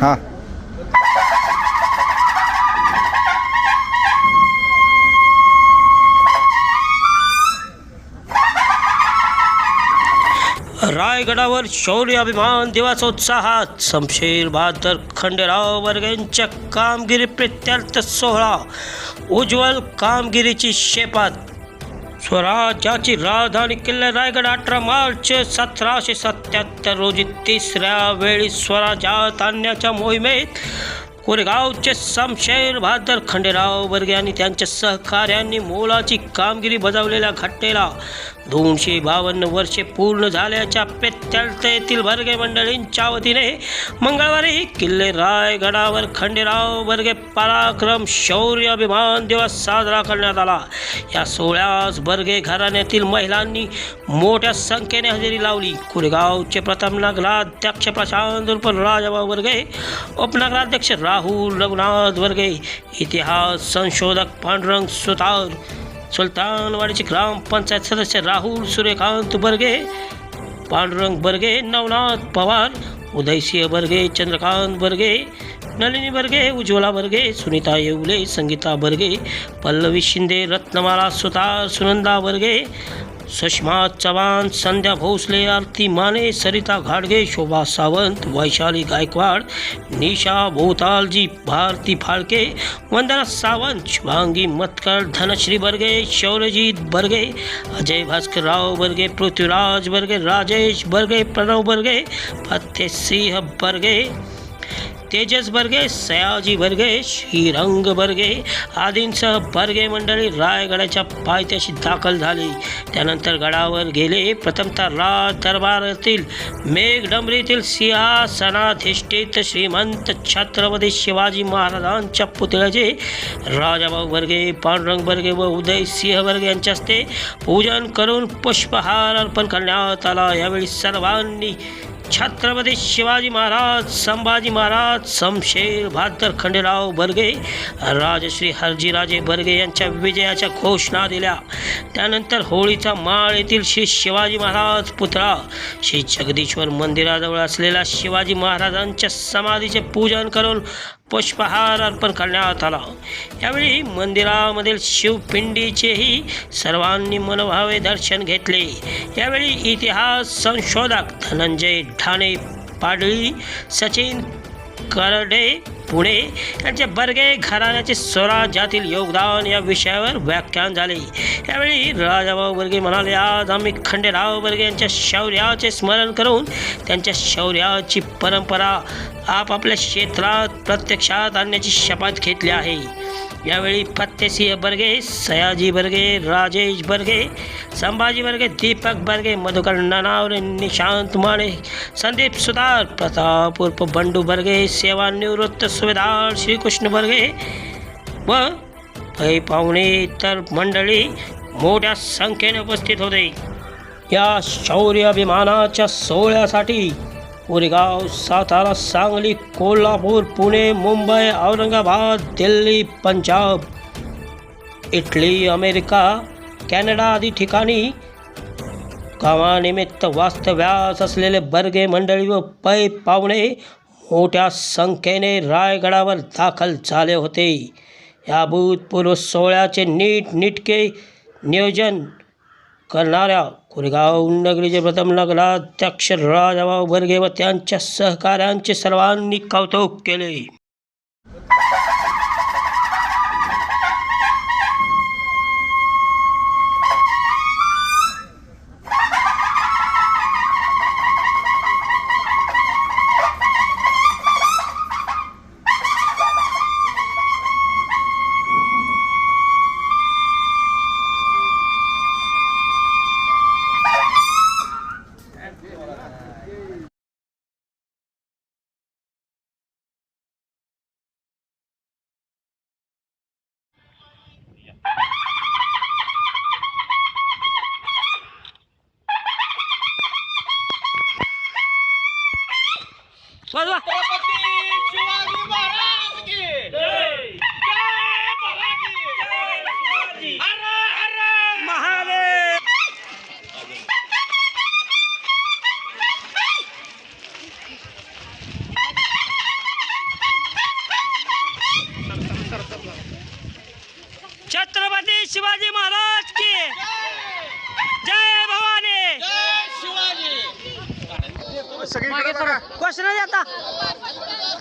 हां. रायगडावर शौर्य अभिमान दिवाचा उत्साहात शमशेर बहादर खंडेराव वर्गेंच्या कामगिरी प्रत्यर्थ सोहळा. उज्ज्वल कामगिरीची शेपात स्वराज्याची राजधानी किल्ले रायगड अठरा मार्च सतराशे सत्याहत्तर रोजी तिसऱ्या वेळी स्वराज्यात आणण्याच्या मोहिमेत कोरेगावचे शमशेर बहादर खंडेराव बर्गे आणि त्यांच्या सहकार्यांनी मोलाची कामगिरी बजावलेल्या घटनेला दोनशे बावन्न वर्षे पूर्ण झाल्याच्या पेत्यालतेतील बर्गे वर्गे मंडळींच्या वतीने मंगळवारी किल्ले रायगडावर खंडेराव वर्गे पराक्रम शौर्य अभिमान दिवस साजरा करण्यात आला. या सोहळ्यास बर्गे घराण्यातील महिलांनी मोठ्या संख्येने हजेरी लावली. कुरेगावचे प्रथम नगराध्यक्ष प्रशांत उर्फ राजाभाऊ वर्गे उपनगराध्यक्ष राहुल रघुनाथ वर्गे इतिहास संशोधक पांडुरंग सुतार सुलतानवाडीचे ग्रामपंचायत सदस्य राहुल सूर्यकांत बर्गे पांडुरंग बर्गे नवनाथ पवार उदयसिंह बर्गे चंद्रकांत बर्गे नलिनी बर्गे उज्ज्वला बर्गे सुनीता येवले संगीता बर्गे पल्लवी शिंदे रत्नमाला सुतार सुनंदा बर्गे सुषमा चव्हाण संध्या भोसले आरती माने सरिता घाडगे शोभा सावंत वैशाली गायकवाड निशा भोतालजी भारती फाळके वंदना सावंत शुभांगी मतकर धनश्री बर्गे शौर्यजीत बर्गे अजय भास्करराव बर्गे पृथ्वीराज बर्गे राजेश बर्गे प्रणव बर्गे फतेसिंह बर्गे तेजस बर्गे सयाजी बर्गे श्रीरंग बर्गे आदींसह बर्गे मंडळी रायगडाच्या पायथ्याशी दाखल झाली. त्यानंतर गडावर गेले. प्रथमतः राज दरबारातील मेघडंबरीतील सिंहासनाधिष्ठित श्रीमंत छत्रपती शिवाजी महाराजांच्या पुतळ्याचे राजाभाऊ बर्गे पांडुरंग बर्गे व उदय सिंह बर्गे यांच्या हस्ते पूजन करून पुष्पहार अर्पण करण्यात आला. यावेळी सर्वांनी छत्रपती शिवाजी महाराज संभाजी महाराज समशेर भादर खंडेराव बर्गे राजश्री हरजीराजे बर्गे यांच्या विजयाच्या घोषणा दिल्या. त्यानंतर होळीचा माळ येथील श्री शिवाजी महाराज पुतळा श्री जगदीश्वर मंदिराजवळ असलेल्या शिवाजी महाराजांच्या समाधीचे पूजन करून पुष्पहार अर्पण करण्यात आला. यावेळी मंदिरामधील शिवपिंडीचेही सर्वांनी मनोभावे दर्शन घेतले. यावेळी इतिहास संशोधक धनंजय ठाणे पाडळी सचिन करडे पुणे यांचे बर्गे घराण्याचे स्वराज्यातील योगदान या विषयावर व्याख्यान झाले. यावेळी राजाभाऊ बर्गे म्हणाले आज आम्ही खंडेराव बर्गे यांच्या शौर्याचे स्मरण करून त्यांच्या शौर्याची परंपरा आपापल्या क्षेत्रात प्रत्यक्षात आणण्याची शपथ घेतली आहे. यावेळी फत्तेसिंह बर्गे सयाजी बर्गे राजेश बर्गे संभाजी बर्गे दीपक बर्गे मधुकर ननावरे निशांत माने संदीप सुधार प्रताप उर्फ बंडू बर्गे सेवानिवृत्त सुभेदार श्रीकृष्ण बर्गे व काही पाहुणे इतर मंडळी मोठ्या संख्येने उपस्थित होते. या शौर्य अभिमानाच्या सोहळ्यासाठी Koregaon Satara Sangli Kolhapur Pune Mumbai Aurangabad Delhi Punjab Italy America Canada आदी ठिकाणी कामानिमित्त वास्तव्यास असलेले बर्गे मंडळी व पै पाहुणे मोठ्या संख्येने रायगडावर दाखल झाले होते. या भूतपूर्व सोहळ्याचे नीट नीटके नियोजन करणाऱ्या कोरेगाव नगरीचे प्रथम नगराध्यक्ष राजाभाऊ बर्गे व त्यांच्या सहकाऱ्यांचे सर्वांनी कौतुक केले. वाजवा. छत्रपती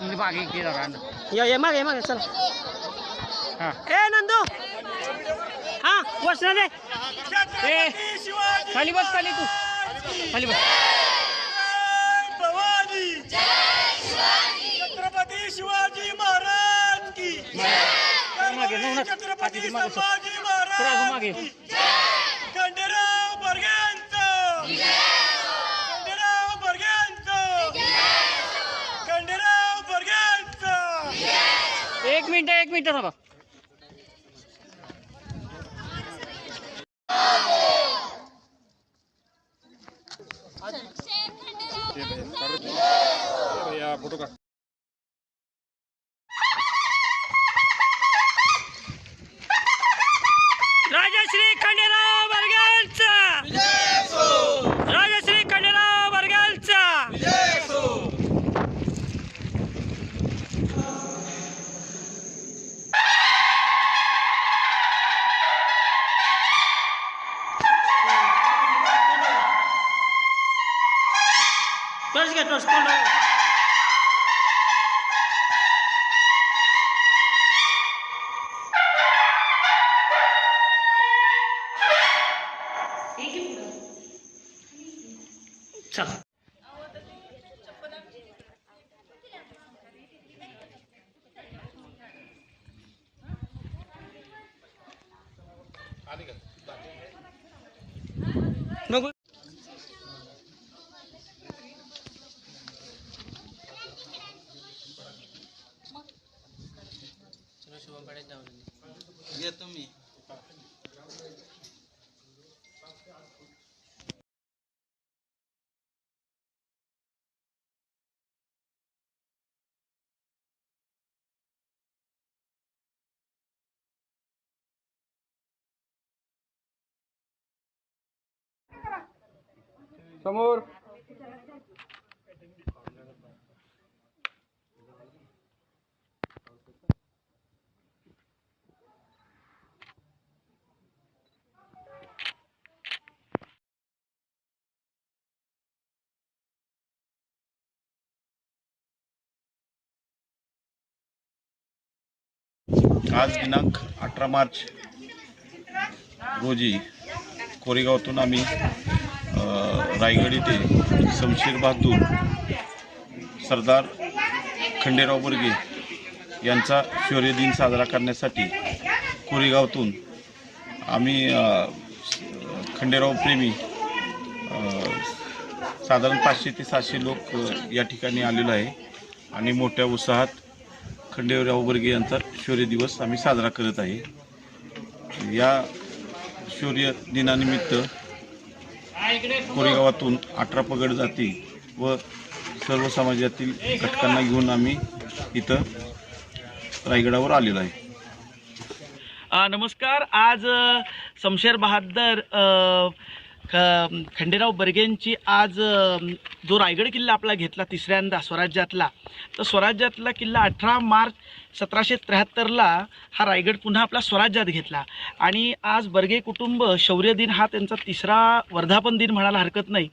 मागे गेला या ये मागे मागे चल. हा. ए नंदू! हा वसना दे ए खाली बस खाली तू. खाली बस. छत्रपती शिवाजी महाराज की. मागे जाऊ नका. छत्रपती हाती मागे सर. संभाजी थोडा अजून महाराज मागे खंडेराव बर्ग्यांचं खंडेराव बर्ग्यांचं खंडेराव बर्ग्यांचं एक मिनिट आली का समोर आज दिनांक अठरा मार्च रोजी कोरेगावातून आम्ही रायगड येथे शमशेर बहादूर सरदार खंडेराव बर्गे यांचा शौर्य दिन साजरा करण्यासाठी कोरेगावातून आम्ही खंडेराव प्रेमी साधारण पाचशे ते सातशे लोक या ठिकाणी आलेलो आहे आणि मोठ्या उत्साहात खंडेराव बर्गे यांचा शौर्य दिवस आम्ही साजरा करत आहे. या शौर्य दिनानिमित्त कोरेगावातून अठरा पगड जाती व सर्व समाजातील घटकांना घेऊन आम्ही इथं रायगडावर आलेलो आहे. नमस्कार. आज शमशेर बहादर अ, ख- खंडेराव बर्गेंची आज जो रायगड किल्ला आपला घेतला तिसऱ्यांदा स्वराज्यातला तर स्वराज्यातला किल्ला अठरा मार्च सतराशे त्र्याहत्तरला हा रायगड पुन्हा आपला स्वराज्यात घेतला. आणि आज बर्गे कुटुंब शौर्य दिन हा त्यांचा तिसरा वर्धापन दिन म्हणायला हरकत नाही.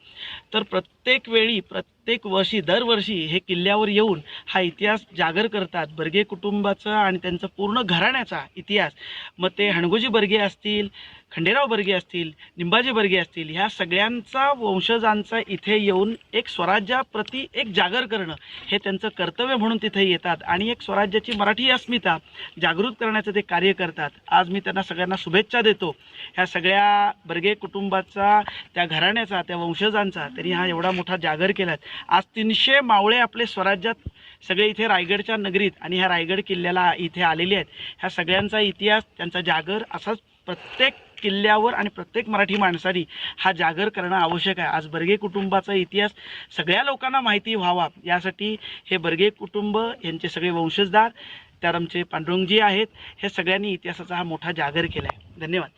तर प्रत्येक वेळी प्रत्येक वर्षी दरवर्षी हे किल्ल्यावर येऊन हा इतिहास जागर करतात. बर्गे कुटुंबाचा आणि त्यांचा पूर्ण घराण्याचा इतिहास. मग ते हणगोजी बर्गे असतील खंडेराव बर्गे असतील निंबाजी बर्गे असतील ह्या सगळ्यांचा वंशजांचा इथे येऊन एक स्वराज्याप्रती एक जागर करणं हे त्यांचं कर्तव्य म्हणून तिथे येतात. आणि एक स्वराज्याची मराठी अस्मिता जागृत करण्याचं ते कार्य करतात. आज मी त्यांना सगळ्यांना शुभेच्छा देतो. ह्या सगळ्या बर्गे कुटुंबाचा त्या घराण्याचा त्या वंशजांचा त्यांनी हा एवढा मोठा जागर केला आज तीनशे मावळे आपले स्वराज्यात सगळे इथे रायगडच्या नगरीत आणि ह्या रायगड किल्ल्याला इथे आलेले आहेत. ह्या सगळ्यांचा इतिहास त्यांचा जागर असाच प्रत्येक किल्ल्यावर आणि प्रत्येक मराठी माणसाने हा जागर करणं आवश्यक आहे. आज बर्गे कुटुंबाचा इतिहास सगळ्या लोकांना माहिती व्हावा. यासाठी हे बर्गे कुटुंब यांचे सगळे वंशजदार त्यात आमचे पांडुरंगजी आहेत. हे सगळ्यांनी इतिहासाचा हा मोठा जागर केला आहे धन्यवाद